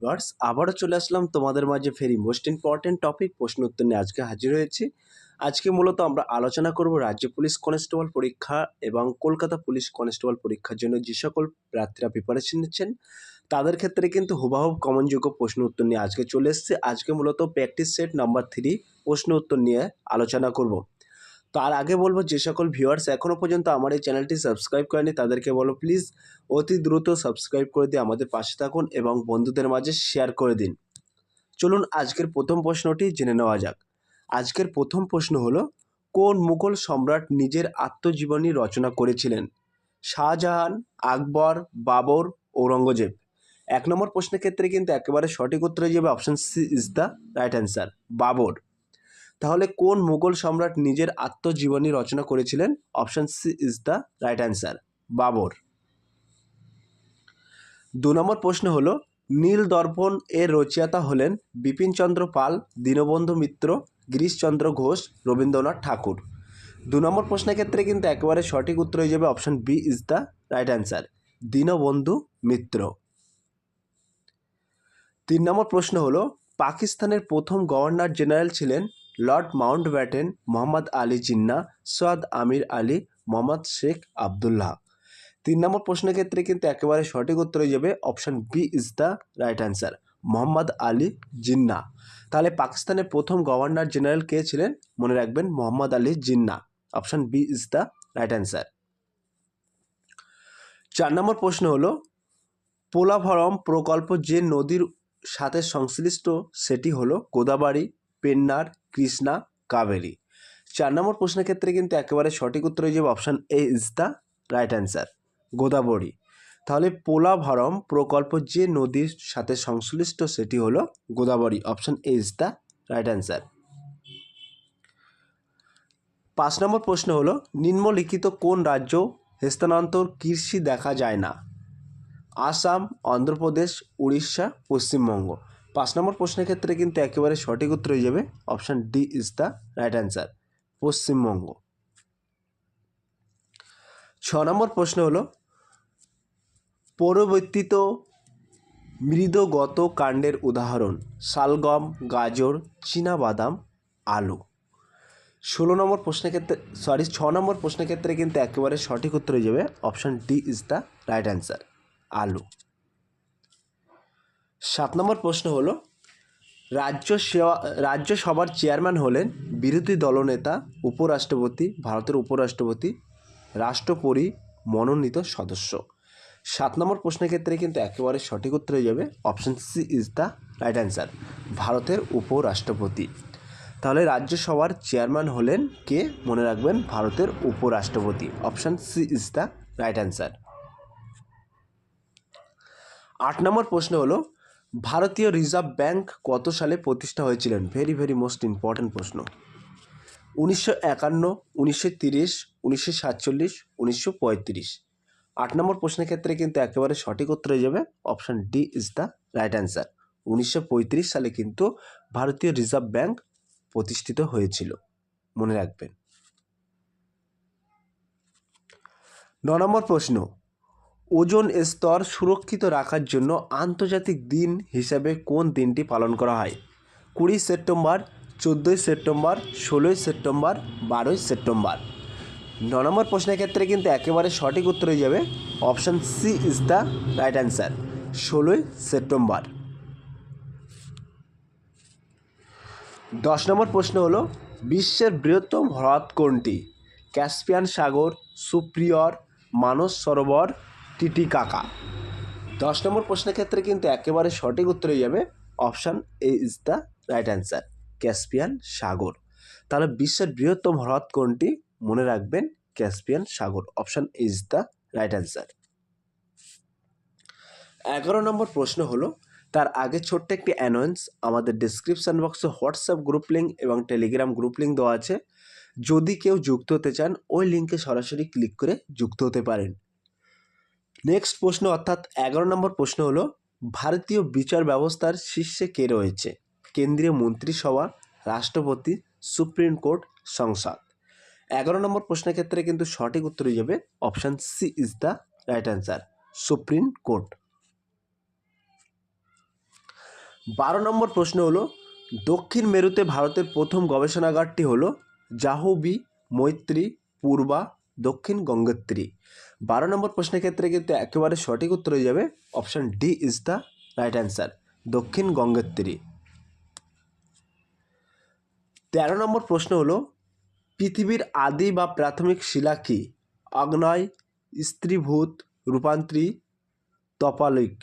Viewers আবারও চলে আসলাম তোমাদের মাঝে ফেরি মোস্ট ইম্পর্টেন্ট টপিক প্রশ্ন উত্তর নিয়ে আজকে হাজির হয়েছি। আজকে মূলত আমরা আলোচনা করব রাজ্য পুলিশ কনস্টেবল পরীক্ষা এবং কলকাতা পুলিশ কনস্টেবল পরীক্ষার জন্য যে সকল প্রার্থীরা প্রিপারেশন নিচ্ছেন, তাদের ক্ষেত্রে কিন্তু হুবাহুব কমনযোগ্য প্রশ্ন উত্তর নিয়ে আজকে চলে এসছে। আজকে মূলত প্র্যাকটিস সেট নাম্বার থ্রি প্রশ্ন উত্তর নিয়ে আলোচনা করব। তার আগে বলব, যে সকল ভিউয়ার্স এখনও পর্যন্ত আমার এই চ্যানেলটি সাবস্ক্রাইব করেনি তাদেরকে বলো প্লিজ অতি দ্রুত সাবস্ক্রাইব করে দিয়ে আমাদের পাশে থাকুন এবং বন্ধুদের মাঝে শেয়ার করে দিন। চলুন আজকের প্রথম প্রশ্নটি জেনে নেওয়া যাক। আজকের প্রথম প্রশ্ন হলো, কোন মুঘল সম্রাট নিজের আত্মজীবনী রচনা করেছিলেন? শাহজাহান, আকবর, বাবর, ঔরঙ্গজেব। এক নম্বর প্রশ্নের ক্ষেত্রে কিন্তু একেবারে সঠিক উত্তর যাবে option C is the right answer Babur. তাহলে কোন মুঘল সম্রাট নিজের আত্মজীবনী রচনা করেছিলেন? Option C is the right answer, Babur. দু নম্বর প্রশ্ন হলো, নীল দর্পণ এর রচয়িতা হলেন বিপিনচন্দ্র পাল, দীনবন্ধু মিত্র, গিরিশচন্দ্র ঘোষ, রবীন্দ্রনাথ ঠাকুর। দু নম্বর প্রশ্নের ক্ষেত্রে কিন্তু একেবারে সঠিক উত্তর হয়ে যাবে option B is the right answer, Dinabandhu Mitra. তিন নম্বর প্রশ্ন হলো, পাকিস্তানের প্রথম গভর্নর জেনারেল ছিলেন lord Mountbatten Mohammad Ali Jinnah, Syed Amir Ali, Mohammad Sheikh Abdullah. তিন নম্বর প্রশ্নের ক্ষেত্রে কিন্তু একেবারে সঠিক উত্তর হয়ে যাবে option B is the right answer Mohammad Ali Jinnah. তাহলে পাকিস্তানের প্রথম গভর্নর জেনারেল কে ছিলেন? মনে রাখবেন Mohammad Ali Jinnah. Option B is the right answer চার নম্বর প্রশ্ন হলো, পোলাভরম প্রকল্প যে নদীর সাথে সংশ্লিষ্ট, সেটি হলো গোদাবাড়ি, পেন্নার কৃষ্ণা কাবেরী চার নম্বর প্রশ্নের ক্ষেত্রে কিন্তু একেবারে সঠিক উত্তর হয়ে যাবে option A is the right answer Godavari. তাহলে পোলাভরম প্রকল্প যে নদীর সাথে সংশ্লিষ্ট সেটি হলো Godavari option A is the right answer পাঁচ নম্বর প্রশ্ন হলো, নিম্নলিখিত কোন রাজ্য স্থানান্তর কৃষি দেখা যায় না? আসাম, অন্ধ্রপ্রদেশ, উড়িষ্যা, পশ্চিমবঙ্গ। পাঁচ নম্বর প্রশ্নের ক্ষেত্রে কিন্তু একেবারে সঠিক উত্তর হয়ে যাবে option D is the right answer, Paschimbanga. ছ নম্বর প্রশ্ন হলো, পরবর্তিত মৃদগত কাণ্ডের উদাহরণ, শালগম, গাজর বাদাম আলু। ষোলো নম্বর প্রশ্নের ক্ষেত্রে সরি ছ নম্বর প্রশ্নের ক্ষেত্রে কিন্তু একেবারে সঠিক উত্তর হয়ে যাবে option D is the right answer, আলু। সাত নম্বর প্রশ্ন হলো, রাজ্য সেবা রাজ্যসভার চেয়ারম্যান হলেন বিরোধী দলনেতা, উপরাষ্ট্রপতি, ভারতের উপরাষ্ট্রপতি, রাষ্ট্রপরি মনোনীত সদস্য। সাত নম্বর প্রশ্নের ক্ষেত্রে কিন্তু একেবারে সঠিক উত্তর হয়ে যাবে option C is the right answer ভারতের উপরাষ্ট্রপতি। তাহলে রাজ্যসভার চেয়ারম্যান হলেন কে? মনে রাখবেন ভারতের উপরাষ্ট্রপতি option C is the right answer আট নম্বর প্রশ্ন হলো ভারতীয় রিজার্ভ ব্যাংক কত সালে প্রতিষ্ঠা হয়েছিলেন? ভেরি ভেরি মোস্ট ইম্পর্ট্যান্ট প্রশ্ন। উনিশশো একান্ন, উনিশশো তিরিশ, উনিশশো সাতচল্লিশ, উনিশশো পঁয়ত্রিশ। আট নম্বর প্রশ্নের ক্ষেত্রে কিন্তু একেবারে সঠিক উত্তর হয়ে যাবে। Option D is the right answer উনিশশো পঁয়ত্রিশ সালে কিন্তু ভারতীয় রিজার্ভ ব্যাংক প্রতিষ্ঠিত হয়েছিল। মনে রাখবেন। ন নম্বর প্রশ্ন। ওজন স্তর সুরক্ষিত রাখার জন্য আন্তর্জাতিক দিন হিসাবে কোন দিনটি পালন করা হয়? কুড়ি সেপ্টেম্বর, চোদ্দোই সেপ্টেম্বর, ষোলোই সেপ্টেম্বর, বারোই সেপ্টেম্বর। ন নম্বর প্রশ্নের ক্ষেত্রে কিন্তু একেবারে সঠিক উত্তর হয়ে যাবে option C is the right answer ষোলোই সেপ্টেম্বর। দশ নম্বর প্রশ্ন হলো, বিশ্বের বৃহত্তম হ্রদ কোনটি? ক্যাসপিয়ান সাগর, সুপ্রিয়র, মানস সরোবর টিটিকাকা দশ নম্বর প্রশ্নের ক্ষেত্রে কিন্তু একেবারে সঠিক উত্তর হয়ে যাবে option A is the right answer Caspian সাগর তাহলে বিশ্বের বৃহত্তম হ্রদ কোনটি? মনে রাখবেন Caspian Sagar option is the right answer এগারো নম্বর প্রশ্ন হলো, তার আগে ছোট্ট একটি অ্যানাউন্স আমাদের ডিসক্রিপশান বক্সে হোয়াটসঅ্যাপ গ্রুপ লিঙ্ক এবং টেলিগ্রাম গ্রুপ লিঙ্ক দেওয়া আছে। যদি কেউ যুক্ত হতে চান, ওই লিঙ্কে সরাসরি ক্লিক করে যুক্ত হতে পারেন। নেক্সট প্রশ্ন, অর্থাৎ এগারো নম্বর প্রশ্ন হলো, ভারতীয় বিচার ব্যবস্থার শীর্ষে কে রয়েছে? কেন্দ্রীয় মন্ত্রিসভা, রাষ্ট্রপতি, সুপ্রিম কোর্ট, সংসদ। এগারো নম্বর প্রশ্নের ক্ষেত্রে কিন্তু সঠিক উত্তর হয়ে যাবে option C is the right answer supreme court. বারো নম্বর প্রশ্ন হলো, দক্ষিণ মেরুতে ভারতের প্রথম গবেষণাগারটি হলো জাহ্নবী মৈত্রী, পূর্বা দক্ষিণ গঙ্গোত্রী। বারো নম্বর প্রশ্নের ক্ষেত্রে কিন্তু একেবারে সঠিক উত্তর হয়ে যাবে option D is the right answer, Dakshin Gangotri. তেরো নম্বর প্রশ্ন হলো, পৃথিবীর আদি বা প্রাথমিক শিলা কি? আগ্নেয় স্ত্রীভূত, রূপান্তরী তপালিক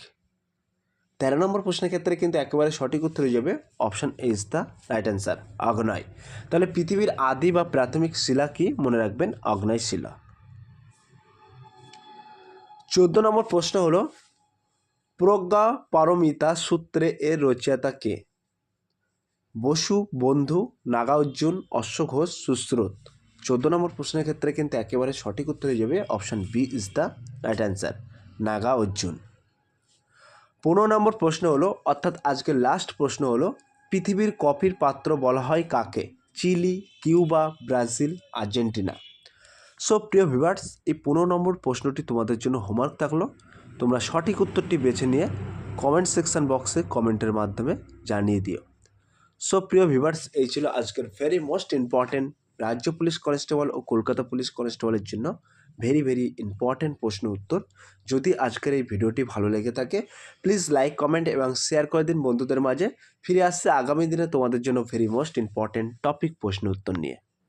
তেরো নম্বর প্রশ্নের ক্ষেত্রে কিন্তু একেবারে সঠিক উত্তর হয়ে যাবে option is the right answer অগ্নয়। তাহলে পৃথিবীর আদি বা প্রাথমিক শিলা কি মনে রাখবেন? অগ্নয় শিলা। চোদ্দ নম্বর প্রশ্ন হলো, প্রজ্ঞা পারমিতা সূত্রে এর রচয়িতা কে? বসু, বন্ধু, নাগার্জুন অশ্বঘোষ সুশ্রুত চোদ্দ নম্বর প্রশ্নের ক্ষেত্রে কিন্তু একেবারে সঠিক উত্তর হয়ে যাবে option B is the right answer Nagarjuna পনেরো নম্বর প্রশ্ন হলো, অর্থাৎ আজকের লাস্ট প্রশ্ন হলো, পৃথিবীর কফির পাত্র বলা হয় কাকে? Chile, Cuba, Brazil, Argentina. So প্রিয় ভিভার্স এই পনেরো নম্বর প্রশ্নটি তোমাদের জন্য হোমওয়ার্ক থাকল। তোমরা সঠিক উত্তরটি বেছে নিয়ে কমেন্ট সেকশন বক্সে কমেন্টের মাধ্যমে জানিয়ে দিও। সো প্রিয় ভিভার্স এই ছিল আজকের ভেরি মোস্ট ইম্পর্টেন্ট রাজ্য পুলিশ কনস্টেবল ও কলকাতা পুলিশ কনস্টেবলের জন্য ভেরি ভেরি ইম্পর্ট্যান্ট প্রশ্ন উত্তর। যদি আজকের এই ভিডিওটি ভালো লেগে থাকে প্লিজ লাইক কমেন্ট এবং শেয়ার করে দিন বন্ধুদের মাঝে। ফিরে আসছে আগামী দিনে তোমাদের জন্য ভেরি মোস্ট ইম্পর্ট্যান্ট টপিক প্রশ্ন উত্তর নিয়ে।